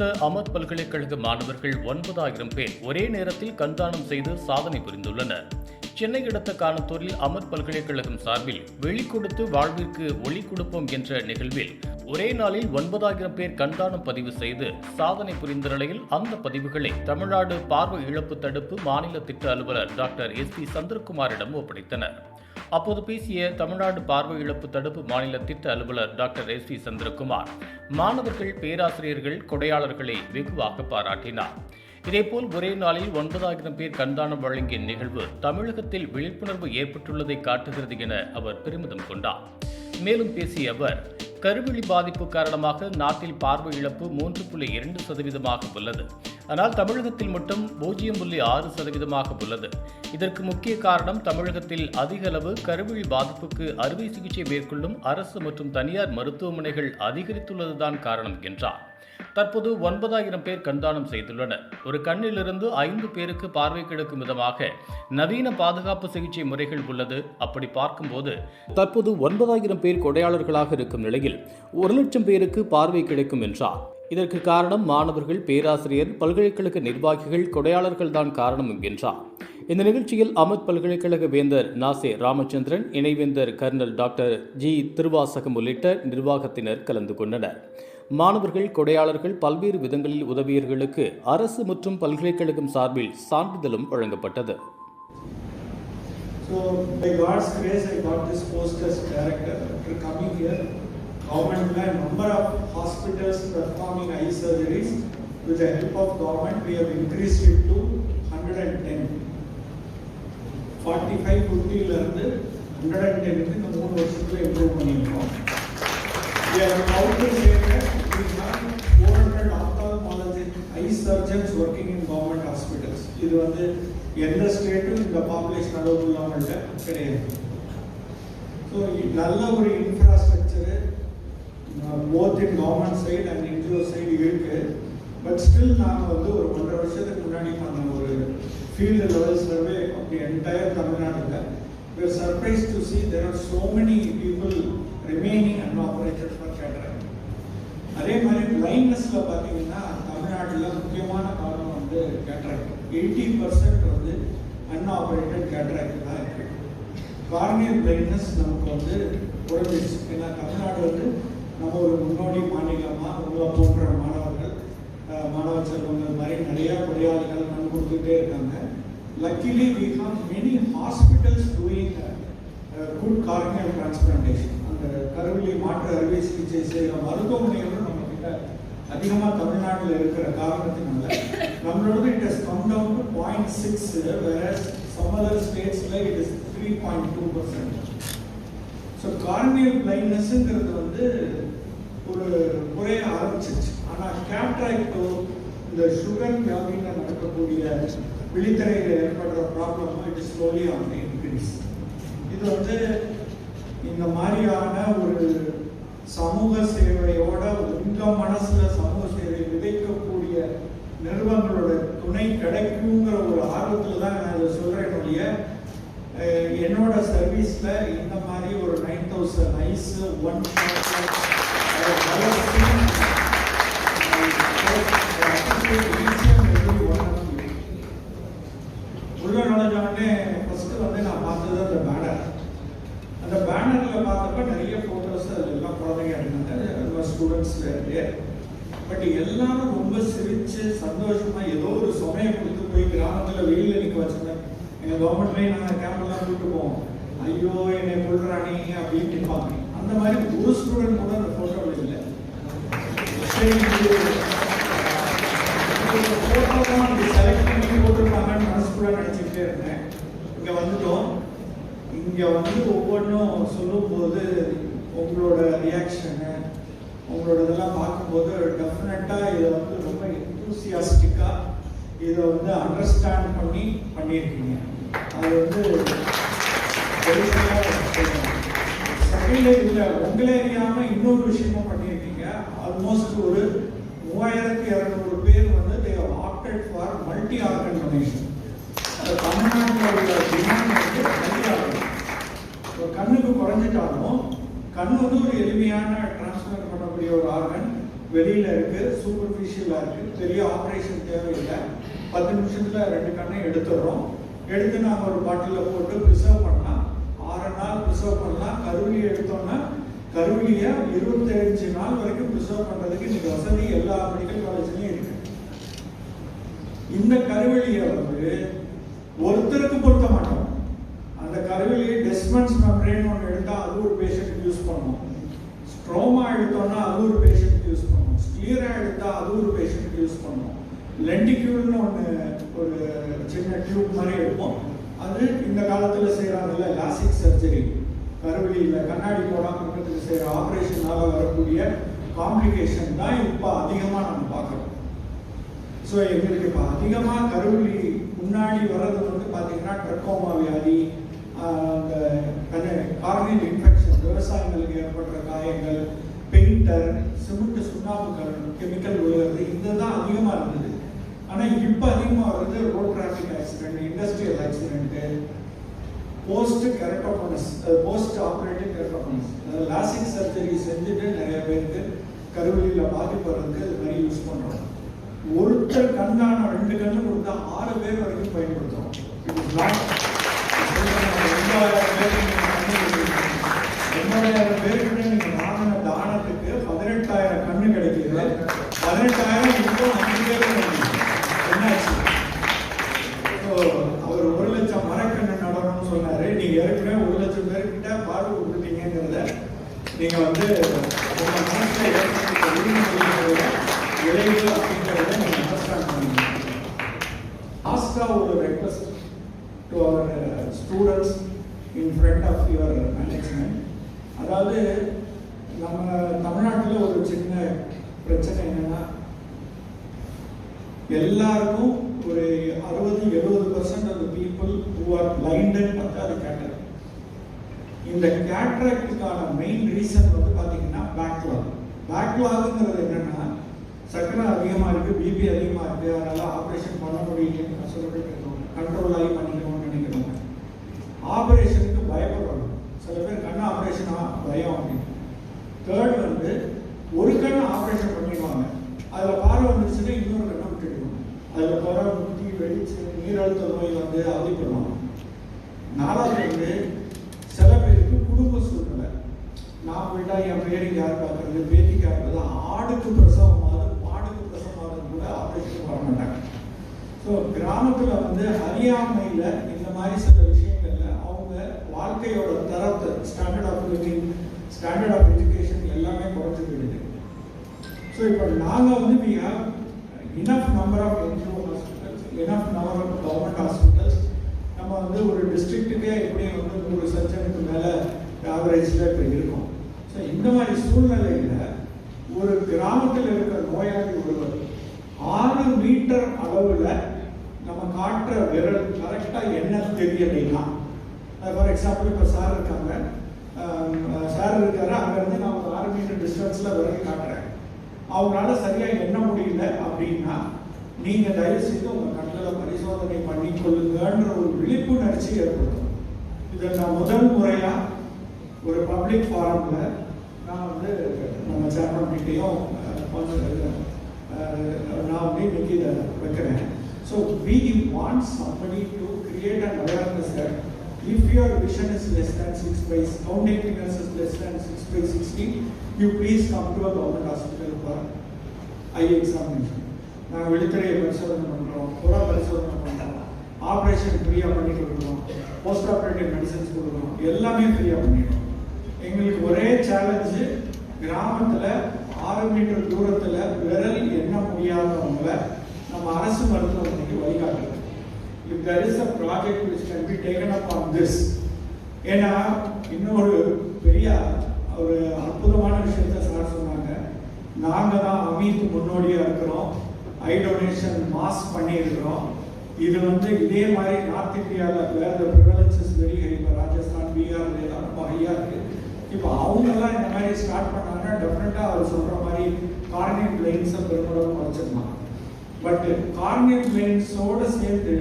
அடுத்த அமர் பல்கலைக்கழக மாணவர்கள் ஒன்பதாயிரம் பேர் ஒரே நேரத்தில் கண்தானம் செய்து சாதனை புரிந்துள்ளனர். சென்னை அடுத்த காணத்தூரில் அமர் பல்கலைக்கழகம் சார்பில் வெளி கொடுத்து வாழ்விற்கு ஒளி கொடுப்போம் என்ற நிகழ்வில் ஒரே நாளில் ஒன்பதாயிரம் பேர் கண்தானம் பதிவு செய்து சாதனை புரிந்த நிலையில் அந்த பதிவுகளை தமிழ்நாடு பார்வை இழப்பு தடுப்பு மாநில திட்ட அலுவலர் டாக்டர் எஸ் பி சந்திரகுமாரிடம் ஒப்படைத்தனர். அப்போது பேசிய தமிழ்நாடு பார்வை இழப்பு தடுப்பு மாநில திட்ட அலுவலர் டாக்டர் எஸ் வி சந்திரகுமார் மாணவர்கள் பேராசிரியர்கள் கொடையாளர்களை வெகுவாக பாராட்டினார். இதேபோல் ஒரே நாளில் ஒன்பதாயிரம் பேர் கண்தானம் வழங்கிய நிகழ்வு தமிழகத்தில் விழிப்புணர்வு ஏற்பட்டுள்ளதை காட்டுகிறது என அவர் பெருமிதம் கொண்டார். மேலும் பேசிய அவர் கருவிழி பாதிப்பு காரணமாக நாட்டில் பார்வை இழப்பு மூன்று புள்ளி இரண்டு சதவீதமாக உள்ளது. ஆனால் தமிழகத்தில் மட்டும் பூஜ்ஜியம் புள்ளி ஆறு சதவீதமாக உள்ளது. இதற்கு முக்கிய காரணம் தமிழகத்தில் அதிக அளவு கருவிழி பாதிப்புக்கு அறுவை சிகிச்சை மேற்கொள்ளும் அரசு மற்றும் தனியார் மருத்துவமனைகள் அதிகரித்துள்ளதுதான் காரணம் என்றார். தற்போது ஒன்பதாயிரம் பேர் கண்தானம் செய்துள்ளனர். ஒரு கண்ணிலிருந்து ஐந்து பேருக்கு பார்வை கிடைக்கும் விதமாக நவீன பாதுகாப்பு சிகிச்சை முறைகள் உள்ளது. அப்படி பார்க்கும்போது தற்போது ஒன்பதாயிரம் பேர் கொடையாளர்களாக இருக்கும் நிலையில் ஒரு லட்சம் பேருக்கு பார்வை கிடைக்கும் என்றார். இதற்கு காரணம் மாணவர்கள் பேராசிரியர் பல்கலைக்கழக நிர்வாகிகள் கொடையாளர்கள் தான் காரணம் என்றார். இந்த நிகழ்ச்சியில் அமத் பல்கலைக்கழக வேந்தர் நாசே ராமச்சந்திரன் இணைவேந்தர் கர்னல் டாக்டர் ஜி திருவாசகம் உள்ளிட்ட நிர்வாகத்தினர் கலந்து கொண்டனர். மாணவர்கள் கொடையாளர்கள் பல்வேறு விதங்களில் உதவியர்களுக்கு அரசு மற்றும் பல்கலைக்கழகம் சார்பில் சான்றிதழும் வழங்கப்பட்டது. So by God's grace, I got this post as director. After coming here, government had number of hospitals performing eye surgeries. With the help of government, we have increased it to 110. 45 50 ல இருந்து 110 க்கு இந்த மூணு வருஷத்துல improve பண்ணியிருக்கோம் We are proud to say that we have 400 ophthalmologists, eye surgeons working in government hospitals. இது வந்து எந்த ஸ்டேட்டும் இந்த பாப்புலேஷன் அளவு உள்ளவங்கள்ட்ட கிடையாது ஸோ நல்ல ஒரு infrastructure both in government side and NGO side இருக்கு. பட் ஸ்டில் நாங்கள் வந்து ஒரு ஒன்றரை வருஷத்துக்கு முன்னாடி பண்ண ஒரு ஃபீல்டு லெவல் சர்வே அப்படி என்டையர் தமிழ்நாட்டில் we are surprised to see there are so many people remaining unoperated for cataract. அதே மாதிரி பிளைண்ட்னஸ்ல பார்த்தீங்கன்னா தமிழ்நாட்டில் முக்கியமான காரணம் வந்து கேட்ராக்ட் எயிட்டி பர்சன்ட் வந்து அன்ஆபரேட்டட் கேட்ராக்ட் தான் இருக்கு. கார்னியல் பிளைண்ட்னஸ் நமக்கு வந்து குறைஞ்சிருச்சு. ஏன்னா தமிழ்நாடு வந்து நம்ம ஒரு முன்னோடி மாநிலமாக உங்களை போன்ற மாணவர்கள் மாணவ செல்வங்கள் மாதிரி நிறையா கொடையாளிகள் கண் கொடுத்துட்டே இருக்காங்க. Luckily we have many hospitals doing good corneal transplantation அந்த கருவிலி மாற்று அறுவை சிகிச்சை செய்கிற மருத்துவமனைகளும் நம்ம கிட்ட அதிகமாக தமிழ்நாட்டில் இருக்கிற காரணத்தினால. நம்மளோட it has come down to point six வேற some other ஸ்டேட்ஸில் it is three point two percent so corneal பிளைண்ட்னஸ்ங்கிறது வந்து ஒரு குறைய ஆரம்பிச்சிருச்சு. ஆனால் கேட்ராக்டோ இந்த சுகர் வியாதியில் நடக்கக்கூடிய விழித்திரையில் ஏற்படுற ப்ராப்ளமும் it is slowly on increase இது வந்து இந்த மாதிரியான ஒரு சமூக சேவையோட உங்க மனசுல சமூக சேவை விதைக்கக்கூடிய நிறுவனங்களோட துணை கிடைக்குங்கிற ஒரு ஆர்வத்தில் தான் நான் இதை சொல்றேன் என்னோட சர்வீஸ்ல இந்த மாதிரி ஒரு நைன் தௌசண்ட் ஐஸ் ஒன் உள்ள நுழைஞ்சோடனே ஃபர்ஸ்ட் வந்து நான் பார்த்தது அந்த பேனர் அந்த பேனர்ல பார்த்தப்ப நிறைய போட்டோஸ் அது எல்லாம் குழந்தைங்க இருந்தாங்க ஸ்டூடெண்ட்ஸ் இருக்கு. பட் எல்லாரும் ரொம்ப சிரிச்சு சந்தோஷமா ஏதோ ஒரு சுமையை கொடுத்து போய் கிராமத்துல வெயில்ல நிக்க வச்சாங்க எங்க கவர்மெண்ட்லயே நாங்க கேம்ப்லாம் கூட்டு போவோம். ஐயோ என்னை கொள்றானே அப்படின்னு நிற்பாங்க அந்த மாதிரி ஒரு ஸ்டூடெண்ட் கூட அந்த போட்டோவில் இல்லை. சரி செலக்ட் பண்ணி போட்டிருப்பாங்கன்னு மனசுக்குள்ள நினச்சிக்கிட்டே இருந்தேன். இங்கே வந்துட்டோம். இங்கே வந்து ஒவ்வொன்றும் சொல்லும்போது உங்களோட ரியாக்ஷனு உங்களோட இதெல்லாம் பார்க்கும்போது டெஃபினட்டாக இதை வந்து ரொம்ப எந்தூசியாஸ்டிக்காக இதை வந்து அண்டர்ஸ்டாண்ட் பண்ணி பண்ணியிருக்கீங்க. அது வந்து செகண்ட் இல்லை. உங்களே அறியாமல் இன்னொரு விஷயமும் பண்ணியிருக்கீங்க. ஆல்மோஸ்ட் ஒரு மூவாயிரத்தி இரநூறு பேர் வந்து they opted for multi organ donation தமிழ்நாட்டில் உள்ள டிமாண்ட் வந்து மல்டி ஆர்கன் இப்போ கண்ணுக்கு குறைஞ்சிட்டாலும் கண் வந்து ஒரு எளிமையான டிரான்ஸ்ஃபர் பண்ணக்கூடிய ஒரு ஆர்கன் வெளியில் இருக்குது சூப்பர்ஃபிஷியலாக இருக்குது பெரிய ஆப்ரேஷன் தேவையில்லை. பத்து நிமிஷத்தில் ரெண்டு கண்ணை எடுத்துடுறோம். எடுத்து நாம ஒரு பாட்டில போட்டு ப்ரிசர்வ் பண்ணலாம். ஆறு நாள் ப்ரிசர்வ் பண்ணலாம். கருவிலி எடுத்தோம்னா கருவிலியை இருபத்தஞ்சு நாள் வரைக்கும் ப்ரிசர்வ் பண்றதுக்கு இன்னைக்கு வசதி எல்லா மெடிக்கல் காலேஜ்லயும் இருக்கு. இந்த கருவெளியை வந்து ஒருத்தருக்கு பொருத்த மாட்டோம். அந்த கருவெளியை டெஸ்மன்ஸ் மெம்பரேன் ஒன்று எடுத்தால் அது ஒரு பேஷண்ட் யூஸ் பண்ணுவோம் ஸ்ட்ரோமா எடுத்தோம்னா அது ஒரு பேஷண்ட் யூஸ் பண்ணுவோம் ஸ்க்ளியரா எடுத்தால் அது ஒரு பேஷண்ட் யூஸ் பண்ணுவோம் லெண்டிக்யூல்னு ஒன்று ஒரு சின்ன டியூப் மாதிரி இருக்கும். அது இந்த காலத்தில் செய்கிறாங்கல்ல லாசிக் சர்ஜரி கருவியில் கண்ணாடி போடாமல் இருக்கிறதுக்கு செய்கிற ஆப்ரேஷனாக வரக்கூடிய காம்ப்ளிகேஷன் தான் இப்போ அதிகமாக நம்ம பார்க்குறோம். ஸோ எங்களுக்கு இப்போ அதிகமாக கருவிழி முன்னாடி வர்றது வந்து பார்த்தீங்கன்னா ட்ரக்கோமா வியாதி அந்த கண்ணு கார்னியல் இன்ஃபெக்ஷன் விவசாயங்களுக்கு ஏற்படுற காயங்கள் பெயிண்டர் சிமெண்ட் சுண்ணாம்புகள் கெமிக்கல் விழுகிறது இந்த தான் அதிகமாக இருந்தது. ஆனால் இப்போ அதிகமாக வருது road traffic accident industrial accident post கெரட்டோபனஸ் post operative கெரட்டோபனஸ் அதாவது லாசிக் சர்ஜரி செஞ்சுட்டு நிறைய பேருக்கு கருவிலியில் பாதிப்பு வர்றதுக்கு இது மாதிரி யூஸ் பண்ணுறோம் ஒருத்தர் கண்ணான ரெண்டு கண்ணு கொடுத்தா ஆறு பேர் வரைக்கும் பயன்படுத்துறோம். எண்பதாயிரம் பேருக்கு நீங்கள் எண்பதாயிரம் வாங்கின தானத்துக்கு பதினெட்டாயிரம் கண்ணு கிடைக்குது. பதினெட்டாயிரம் இப்போ அஞ்சு பேர் கிடைக்குது. என்னாச்சு So, அவர் ஒரு லட்சம் மரக்கண்ணு நடணும்னு சொன்னாரு நீங்க ஏற்கனவே ஒரு லட்சம் பேர்கிட்ட பார்வை கொடுத்தீங்கிறத நீங்கள் வந்து உங்கள் மனசில் ஏற்பட்ட உரிமைகளுடைய விளைவு அப்படிங்கிறத நீங்கள் அண்டர்ஸ்டாண்ட் பண்ணுங்க. லாஸ்டா ஒரு request to our students in front of your management அதாவது நம்ம தமிழ்நாட்டில் ஒரு சின்ன பிரச்சனை என்னன்னா எல்லாருக்கும் ஒரு அறுபது எழுபது percent of people who are blinded பார்த்தா அது கேட்டர் இந்த கேட்ராக்டுக்கான மெயின் ரீசன் வந்து பார்த்தீங்கன்னா பேக்லாக் பேக்லாக்ங்கிறது என்னன்னா சக்கரை அதிகமாக இருக்குது பிபி அதிகமாக இருக்குது அதனால் ஆப்ரேஷன் பண்ண முடியலன்னு சொல்லிட்டு இருக்கோம் கண்ட்ரோல் ஆகி பண்ணிக்கணும்னு நினைக்கிறோம் ஆப்ரேஷனுக்கு பயப்படணும். சில பேர் கண் ஆப்ரேஷனாக பயம் அப்படின்னு தேர்ட் வந்து ஒரு கண் ஆப்ரேஷன் பண்ணிடுவாங்க. அதில் பார்வை வந்துச்சுன்னா இன்னொரு கண்ணை விட்டுடுவாங்க. அதில் குறை முட்டி வெடிச்சு நீரழுத்த நோய் வந்து அவதிப்படுவாங்க நாலாவது வந்து சில பேருக்கு குடும்ப சூழ்நிலை நான் போயிட்டா என் பேருக்கு யார் பார்க்கறது? பேத்திக்கு பார்க்கறது ஆடுக்கு பிரசவம் ஆகுது மாடுக்கு பிரசவம் ஆகுது கூட ஆப்ரேஷன் பண்ண மாட்டாங்க. ஸோ கிராமத்தில் வந்து அறியாமையில் இந்த மாதிரி சில விஷயங்கள்ல அவங்க வாழ்க்கையோட தரத்தை standard of living standard of education எல்லாமே குறைஞ்சு போயிடுது. ஸோ இப்போ நாங்கள் வந்து we have enough number of NGO hospitals enough number of government hospitals நம்ம வந்து ஒரு டிஸ்ட்ரிக்ட்டுக்கே எப்படியும் வந்து நூறு சர்ஜனுக்கு மேலே ஆவரேஜில் இப்போ இருக்கும். ஸோ இந்த மாதிரி சூழ்நிலையில் ஒரு கிராமத்தில் இருக்கிற நோயாளி ஒருவர் ஆறு மீட்டர் அளவில் நம்ம காட்டுற விரல் கரெக்டாக என்ன தெரியலைன்னா ஃபார் எக்ஸாம்பிள் இப்போ சார் இருக்காங்க. சார் இருக்காரு அங்கேருந்து நான் ஒரு ஆறு மீட்டர் டிஸ்டன்ஸில் விரல் காட்டுறேன். அவங்களால சரியாக எண்ண முடியல அப்படின்னா நீங்கள் தயவு செய்து உங்கள் கண்ணில் பரிசோதனை பண்ணி கொள்ளுங்கன்ற ஒரு விழிப்புணர்ச்சி ஏற்படுத்தும் இதை நான் முதல் முறையாக ஒரு பப்ளிக் ஃபாரமில் நான் வந்து நம்ம சேர்மன் கிட்டேயும் நான் வந்து இன்னைக்கு இதை வைக்கிறேன். So we want somebody to create and awareness that if your vision is less than six by counting is less than six by sixty you please come to a government hospital for eye examination நாங்கள் வெளித்துறையை பரிசோதனை பண்ணுறோம் புற பரிசோதனை பண்ணுறோம் operation ஃப்ரீயாக பண்ணி கொடுக்குறோம் போஸ்ட் ஆப்ரேட்டிவ் மெடிசன்ஸ் கொடுக்குறோம் எல்லாமே ஃப்ரீயாக பண்ணிடுறோம். எங்களுக்கு ஒரே சேலஞ்சு கிராமத்தில் ஆறு மீட்டர் தூரத்தில் விரல் எண்ண முடியாதவங்கள நம்ம அரசு மருத்துவமனைக்கு வழிகாட்டுறது if there is a project which can be taken up on this ஏன்னா இன்னொரு பெரிய ஒரு அற்புதமான விஷயத்த சார் சொன்னாங்க. நாங்கள் தான் அமீத் முன்னோடியாக இருக்கிறோம். ஐ டொனேஷன் மாஸ் பண்ணியிருக்கிறோம். இது வந்து இதே மாதிரி நார்த் இந்தியாவில் வேறு ப்ரிவலன்ஸ் இஸ் வெரி ஹை இப்போ ராஜஸ்தான் பீகார் இதெல்லாம் ரொம்ப ஹையாக இருக்குது இப்போ அவங்கெல்லாம் இந்த மாதிரி ஸ்டார்ட் பண்ணாங்கன்னா டெஃபினட்டாக அவர் சொல்கிற மாதிரி கார்னேட் லைன்ஸை பெருமளவு குறைச்சிருந்தாங்க பட் கார்னேட் லைன்ஸோடு சேர்த்து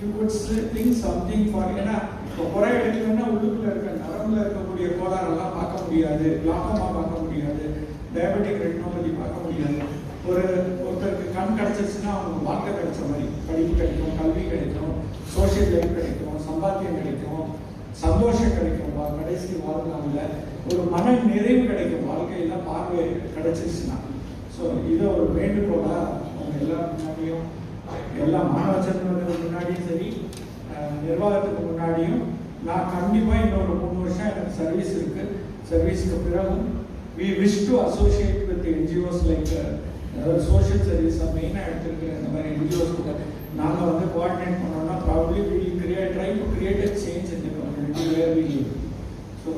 you could think something for ஏன்னா இப்போ குறை எடுக்கணும்னா உள்ளுக்குள்ள இருக்க நரம்புல இருக்கக்கூடிய கோளாறெல்லாம் பார்க்க முடியாது லாக்கமாக பார்க்க முடியாது டயபெட்டிக் ரெட்டினோபதி பார்க்க முடியாது. ஒரு ஒருத்தருக்கு கண் கிடச்சிச்சுன்னா அவங்க வாழ்க்கை கிடைச்ச மாதிரி படிப்பு கிடைக்கும் கல்வி கிடைக்கும் சோஷியல் லைஃப் கிடைக்கும் சம்பாத்தியம் கிடைக்கும் சந்தோஷம் கிடைக்கும். வா- கடைசி வாழ்நாளில் ஒரு மன நிறைவு கிடைக்கும். வாழ்க்கையில் பார்வை கிடைச்சிருச்சுன்னா. ஸோ இதை ஒரு வேண்டுகோளாக அவங்க எல்லா முன்னாடியும் எல்லா மாணவ சங்கங்களுக்கு முன்னாடியும் சரி நிர்வாகத்துக்கு முன்னாடியும் நான் கண்டிப்பாக இன்னொரு மூணு வருஷம் எனக்கு சர்வீஸ் இருக்குது சர்வீஸ்க்கு பிறகும் we wish to associate with NGOs like அதாவது சோஷியல் சர்வீஸாக மெயினாக எடுத்துருக்கிற இந்த மாதிரி என்ஜிஓஸ் கூட நாங்கள் வந்து கோஆர்டினேட் பண்ணோம்னா probably we create try to create a change in the community where we live so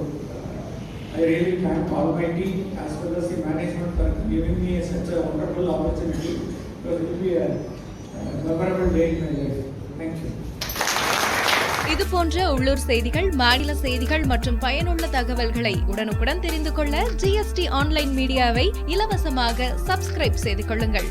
I really thank Almighty as well as the management for giving me such a wonderful opportunity because it will be a a memorable day in my life. Thank you. இது போன்ற உள்ளூர் செய்திகள் மாநில செய்திகள் மற்றும் பயனுள்ள தகவல்களை உடனுக்குடன் தெரிந்து கொள்ள ஜிஎஸ்டி ஆன்லைன் மீடியாவை இலவசமாக சப்ஸ்கிரைப் செய்து கொள்ளுங்கள்